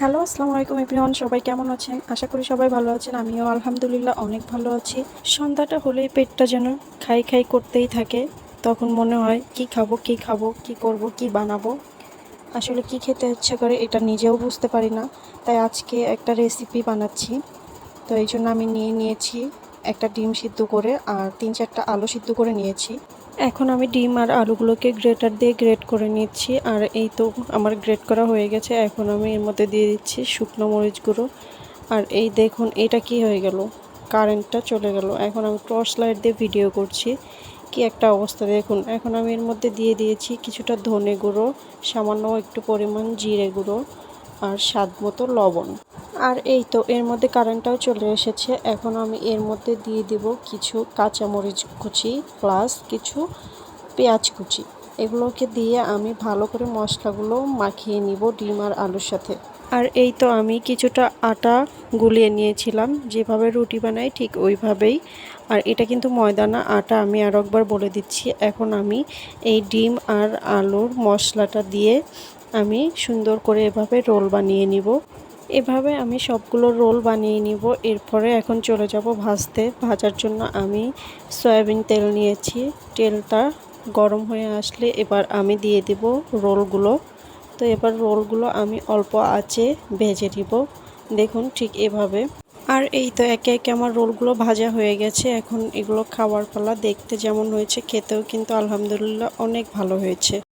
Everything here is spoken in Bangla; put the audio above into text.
হ্যালো, আসসালামু আলাইকুম এভরিওয়ান, সবাই কেমন আছেন? আশা করি সবাই ভালো আছেন, আমিও আলহামদুলিল্লাহ অনেক ভালো আছি। সন্ধ্যাটা হলেই পেটটা যেন খাই খাই করতেই থাকে, তখন মনে হয় কি খাব কি খাব, কি করব, কি বানাবো, আসলে কি খেতে ইচ্ছে করে এটা নিজেও বুঝতে পারি না, তাই আজকে একটা রেসিপি বানাচ্ছি। তো এই জন্য আমি নিয়ে নিয়েছি একটা ডিম সিদ্ধ করে আর তিন চারটা আলু সিদ্ধ করে নিয়েছি। এখন আমি ডিম আর আলুগুলোকে গ্রেটার দিয়ে গ্রেট করে নিচ্ছি, আর এই তো আমার গ্রেট করা হয়ে গেছে। এখন আমি এর মধ্যে দিয়ে দিচ্ছি শুকনো মরিচ গুঁড়ো। আর এই দেখুন, এটা কি হয়ে গেল? কারেন্টটা চলে গেল। এখন আমি টর্চ লাইট দিয়ে ভিডিও করছি, কি একটা অবস্থা দেখুন। এখন আমি এর মধ্যে দিয়ে দিয়েছি কিছুটা ধনে গুঁড়ো, সামান্য একটু পরিমাণ জিরে গুঁড়ো, আর স্বাদ মতো লবণ। আর এই তো, এর মধ্যে কারেন্টটাও চলে এসেছে। এখন আমি এর মধ্যে দিয়ে দিব কিছু কাঁচামরিচ কুচি প্লাস কিছু পেঁয়াজ কুচি। এগুলোকে দিয়ে আমি ভালো করে মশলাগুলো মাখিয়ে নিব ডিম আর আলুর সাথে। আর এই তো আমি কিছুটা আটা গুলিয়ে নিয়েছিলাম। যেভাবে রুটি বানাই ঠিক ওইভাবেই। আর এটা কিন্তু ময়দা না, আটা আমি আর একবার বলে দিচ্ছি। এখন আমি এই ডিম আর আলুর মশলাটা দিয়ে আমি সুন্দর করে এভাবে রোল বানিয়ে নিব। এভাবে আমি সবগুলো রোল বানিয়ে নিব। এরপরে এখন চলে যাব ভাজতে। ভাজার জন্য আমি সয়াবিন তেল নিয়েছি। তেলটা গরম হয়ে আসলে এবার আমি দিয়ে দিব রোলগুলো। তো এবার রোলগুলো আমি অল্প আঁচে ভেজে নিব। দেখুন ঠিক এভাবে। আর এই তো একে একে আমার রোলগুলো ভাজা হয়ে গেছে। এখন এগুলো খাওয়ার পালা দেখতে যেমন হয়েছে, খেতেও কিন্তু আলহামদুলিল্লাহ অনেক ভালো হয়েছে।